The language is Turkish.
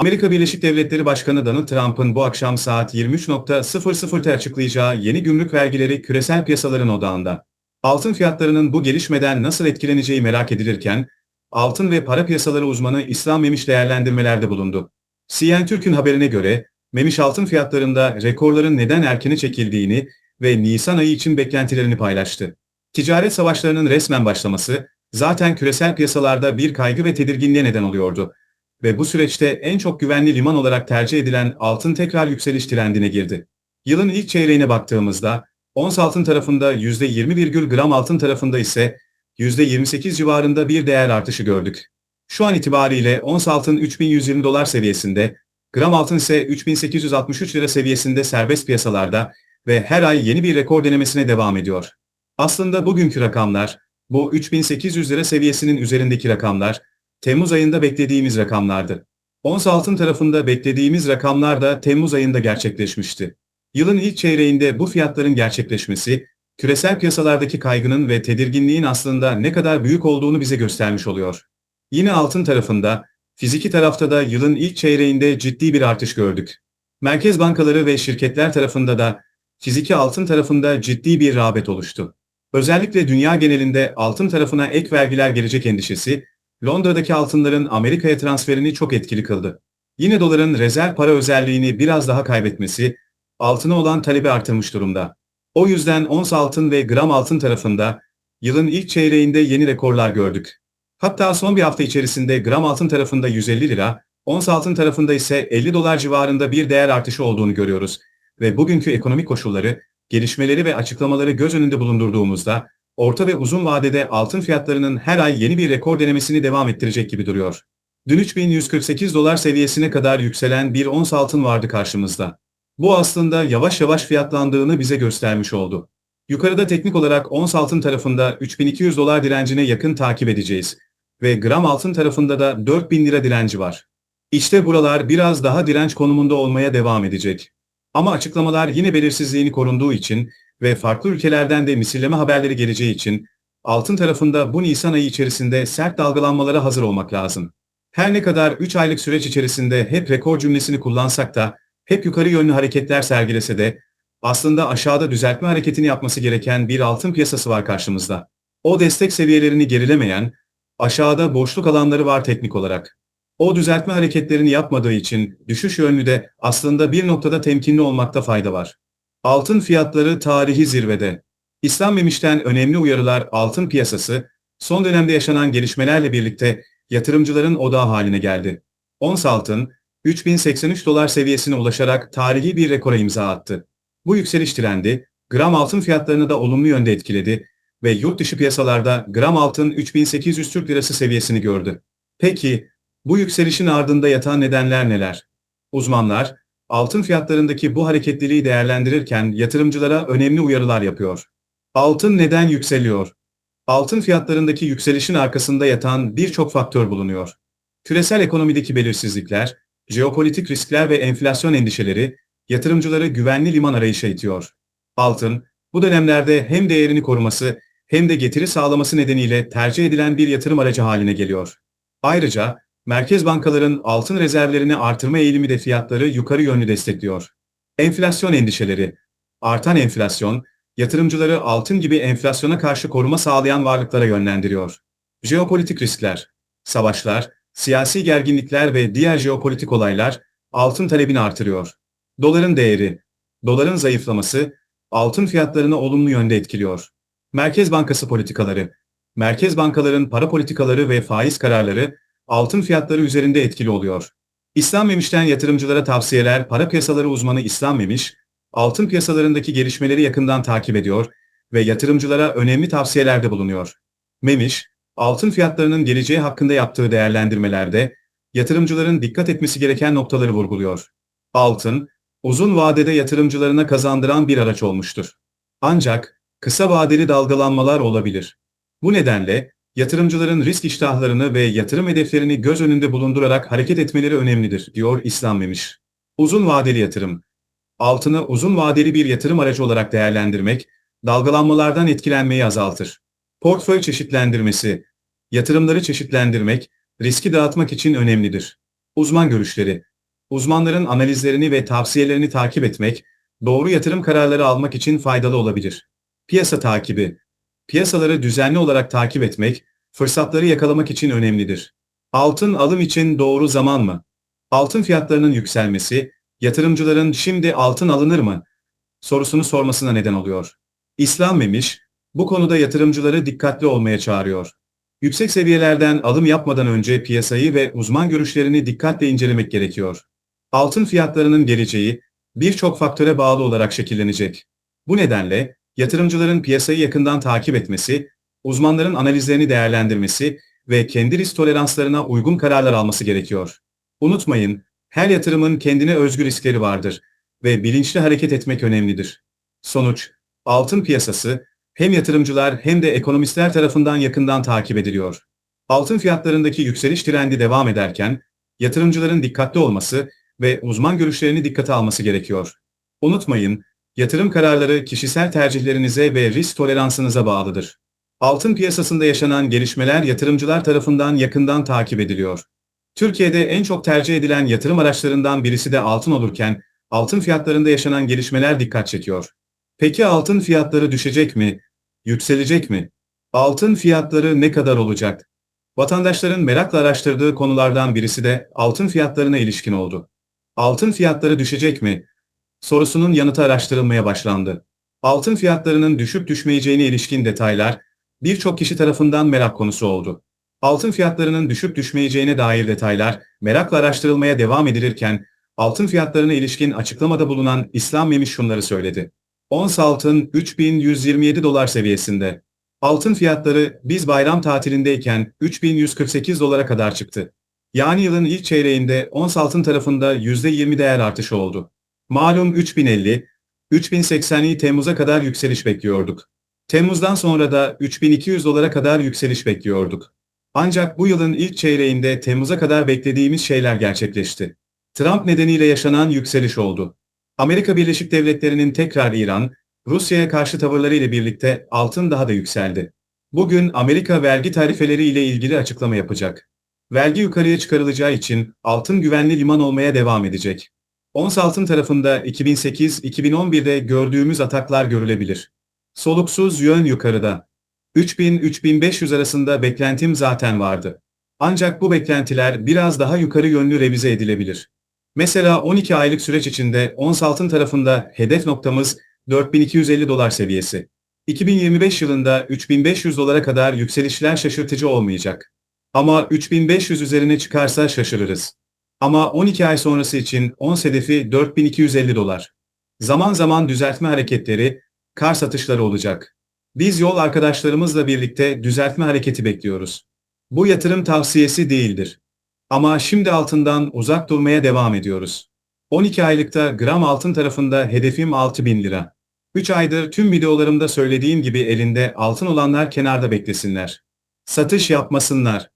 Amerika Birleşik Devletleri Başkanı Donald Trump'ın bu akşam saat 23.00'te açıklayacağı yeni gümrük vergileri küresel piyasaların odağında. Altın fiyatlarının bu gelişmeden nasıl etkileneceği merak edilirken, altın ve para piyasaları uzmanı İslam Memiş değerlendirmelerde bulundu. CNN Türk'ün haberine göre, Memiş altın fiyatlarında rekorların neden erkene çekildiğini ve Nisan ayı için beklentilerini paylaştı. Ticaret savaşlarının resmen başlaması, zaten küresel piyasalarda bir kaygı ve tedirginliğe neden oluyordu ve bu süreçte en çok güvenli liman olarak tercih edilen altın tekrar yükseliş trendine girdi. Yılın ilk çeyreğine baktığımızda, ons altın tarafında %20, gram altın tarafında ise %28 civarında bir değer artışı gördük. Şu an itibariyle ons altın 3120 dolar seviyesinde, gram altın ise 3863 lira seviyesinde serbest piyasalarda ve her ay yeni bir rekor denemesine devam ediyor. Aslında bugünkü rakamlar, bu 3800 lira seviyesinin üzerindeki rakamlar, Temmuz ayında beklediğimiz rakamlardı. Ons altın tarafında beklediğimiz rakamlar da Temmuz ayında gerçekleşmişti. Yılın ilk çeyreğinde bu fiyatların gerçekleşmesi, küresel piyasalardaki kaygının ve tedirginliğin aslında ne kadar büyük olduğunu bize göstermiş oluyor. Yine altın tarafında, fiziki tarafta da yılın ilk çeyreğinde ciddi bir artış gördük. Merkez bankaları ve şirketler tarafında da fiziki altın tarafında ciddi bir rağbet oluştu. Özellikle dünya genelinde altın tarafına ek vergiler gelecek endişesi, Londra'daki altınların Amerika'ya transferini çok etkili kıldı. Yine doların rezerv para özelliğini biraz daha kaybetmesi, altına olan talebi artırmış durumda. O yüzden ons altın ve gram altın tarafında yılın ilk çeyreğinde yeni rekorlar gördük. Hatta son bir hafta içerisinde gram altın tarafında 150 lira, ons altın tarafında ise 50 dolar civarında bir değer artışı olduğunu görüyoruz. Ve bugünkü ekonomik koşulları, gelişmeleri ve açıklamaları göz önünde bulundurduğumuzda orta ve uzun vadede altın fiyatlarının her ay yeni bir rekor denemesini devam ettirecek gibi duruyor. Dün 3148 dolar seviyesine kadar yükselen bir ons altın vardı karşımızda. Bu aslında yavaş yavaş fiyatlandığını bize göstermiş oldu. Yukarıda teknik olarak ons altın tarafında 3200 dolar direncine yakın takip edeceğiz ve gram altın tarafında da 4000 lira direnci var. İşte buralar biraz daha direnç konumunda olmaya devam edecek. Ama açıklamalar yine belirsizliğini korunduğu için ve farklı ülkelerden de misilleme haberleri geleceği için altın tarafında bu Nisan ayı içerisinde sert dalgalanmalara hazır olmak lazım. Her ne kadar 3 aylık süreç içerisinde hep rekor cümlesini kullansak da, hep yukarı yönlü hareketler sergilese de, aslında aşağıda düzeltme hareketini yapması gereken bir altın piyasası var karşımızda. O destek seviyelerini gerilemeyen, aşağıda boşluk alanları var teknik olarak. O düzeltme hareketlerini yapmadığı için düşüş yönlü de aslında bir noktada temkinli olmakta fayda var. Altın fiyatları tarihi zirvede. İslam Memiş'ten önemli uyarılar altın piyasası, son dönemde yaşanan gelişmelerle birlikte yatırımcıların odağı haline geldi. Ons altın, 3083 dolar seviyesine ulaşarak tarihi bir rekora imza attı. Bu yükseliş trendi, gram altın fiyatlarını da olumlu yönde etkiledi ve yurt dışı piyasalarda gram altın 3800 Türk Lirası seviyesini gördü. Peki, bu yükselişin ardında yatan nedenler neler? Uzmanlar, altın fiyatlarındaki bu hareketliliği değerlendirirken yatırımcılara önemli uyarılar yapıyor. Altın neden yükseliyor? Altın fiyatlarındaki yükselişin arkasında yatan birçok faktör bulunuyor. Küresel ekonomideki belirsizlikler, jeopolitik riskler ve enflasyon endişeleri yatırımcıları güvenli liman arayışa itiyor. Altın, bu dönemlerde hem değerini koruması hem de getiri sağlaması nedeniyle tercih edilen bir yatırım aracı haline geliyor. Ayrıca merkez bankaların altın rezervlerini artırma eğilimi de fiyatları yukarı yönlü destekliyor. Enflasyon endişeleri. Artan enflasyon, yatırımcıları altın gibi enflasyona karşı koruma sağlayan varlıklara yönlendiriyor. Jeopolitik riskler, savaşlar, siyasi gerginlikler ve diğer jeopolitik olaylar altın talebini artırıyor. Doların değeri, doların zayıflaması altın fiyatlarını olumlu yönde etkiliyor. Merkez Bankası politikaları, merkez bankaların para politikaları ve faiz kararları altın fiyatları üzerinde etkili oluyor. İslam Memiş'ten yatırımcılara tavsiyeler para piyasaları uzmanı İslam Memiş, altın piyasalarındaki gelişmeleri yakından takip ediyor ve yatırımcılara önemli tavsiyelerde bulunuyor. Memiş, altın fiyatlarının geleceği hakkında yaptığı değerlendirmelerde yatırımcıların dikkat etmesi gereken noktaları vurguluyor. Altın, uzun vadede yatırımcılarına kazandıran bir araç olmuştur. Ancak kısa vadeli dalgalanmalar olabilir. Bu nedenle yatırımcıların risk iştahlarını ve yatırım hedeflerini göz önünde bulundurarak hareket etmeleri önemlidir, diyor İslam Memiş. Uzun vadeli yatırım. Altını uzun vadeli bir yatırım aracı olarak değerlendirmek, dalgalanmalardan etkilenmeyi azaltır. Portföy çeşitlendirmesi. Yatırımları çeşitlendirmek, riski dağıtmak için önemlidir. Uzman görüşleri. Uzmanların analizlerini ve tavsiyelerini takip etmek, doğru yatırım kararları almak için faydalı olabilir. Piyasa takibi. Piyasaları düzenli olarak takip etmek, fırsatları yakalamak için önemlidir. Altın alım için doğru zaman mı? Altın fiyatlarının yükselmesi, yatırımcıların şimdi altın alınır mı? sorusunu sormasına neden oluyor. İslam Memiş, bu konuda yatırımcıları dikkatli olmaya çağırıyor. Yüksek seviyelerden alım yapmadan önce piyasayı ve uzman görüşlerini dikkatle incelemek gerekiyor. Altın fiyatlarının geleceği birçok faktöre bağlı olarak şekillenecek. Bu nedenle yatırımcıların piyasayı yakından takip etmesi, uzmanların analizlerini değerlendirmesi ve kendi risk toleranslarına uygun kararlar alması gerekiyor. Unutmayın, her yatırımın kendine özgü riskleri vardır ve bilinçli hareket etmek önemlidir. Sonuç, altın piyasası hem yatırımcılar hem de ekonomistler tarafından yakından takip ediliyor. Altın fiyatlarındaki yükseliş trendi devam ederken, yatırımcıların dikkatli olması ve uzman görüşlerini dikkate alması gerekiyor. Unutmayın, yatırım kararları kişisel tercihlerinize ve risk toleransınıza bağlıdır. Altın piyasasında yaşanan gelişmeler yatırımcılar tarafından yakından takip ediliyor. Türkiye'de en çok tercih edilen yatırım araçlarından birisi de altın olurken, altın fiyatlarında yaşanan gelişmeler dikkat çekiyor. Peki altın fiyatları düşecek mi? Yükselecek mi? Altın fiyatları ne kadar olacak? Vatandaşların merakla araştırdığı konulardan birisi de altın fiyatlarına ilişkin oldu. Altın fiyatları düşecek mi? Sorusunun yanıtı araştırılmaya başlandı. Altın fiyatlarının düşüp düşmeyeceğine ilişkin detaylar birçok kişi tarafından merak konusu oldu. Altın fiyatlarının düşüp düşmeyeceğine dair detaylar merakla araştırılmaya devam edilirken altın fiyatlarına ilişkin açıklamada bulunan İslam Memiş şunları söyledi. Ons altın 3127 dolar seviyesinde. Altın fiyatları biz bayram tatilindeyken 3148 dolara kadar çıktı. Yani yılın ilk çeyreğinde ons altın tarafında %20 değer artışı oldu. Malum 3050, 3080'li Temmuz'a kadar yükseliş bekliyorduk. Temmuz'dan sonra da 3200 dolara kadar yükseliş bekliyorduk. Ancak bu yılın ilk çeyreğinde Temmuz'a kadar beklediğimiz şeyler gerçekleşti. Trump nedeniyle yaşanan yükseliş oldu. Amerika Birleşik Devletleri'nin tekrar İran, Rusya'ya karşı tavırları ile birlikte altın daha da yükseldi. Bugün Amerika vergi tarifeleri ile ilgili açıklama yapacak. Vergi yukarıya çıkarılacağı için altın güvenli liman olmaya devam edecek. Ons altın tarafında 2008-2011'de gördüğümüz ataklar görülebilir. Soluksuz yön yukarıda. 3000-3500 arasında beklentim zaten vardı. Ancak bu beklentiler biraz daha yukarı yönlü revize edilebilir. Mesela 12 aylık süreç içinde ons altın tarafında hedef noktamız 4250 dolar seviyesi. 2025 yılında 3500 dolara kadar yükselişler şaşırtıcı olmayacak. Ama 3500 üzerine çıkarsa şaşırırız. Ama 12 ay sonrası için ons hedefi 4250 dolar. Zaman zaman düzeltme hareketleri, kar satışları olacak. Biz yol arkadaşlarımızla birlikte düzeltme hareketi bekliyoruz. Bu yatırım tavsiyesi değildir. Ama şimdi altından uzak durmaya devam ediyoruz. 12 aylıkta gram altın tarafında hedefim 6000 lira. 3 aydır tüm videolarımda söylediğim gibi elinde altın olanlar kenarda beklesinler. Satış yapmasınlar.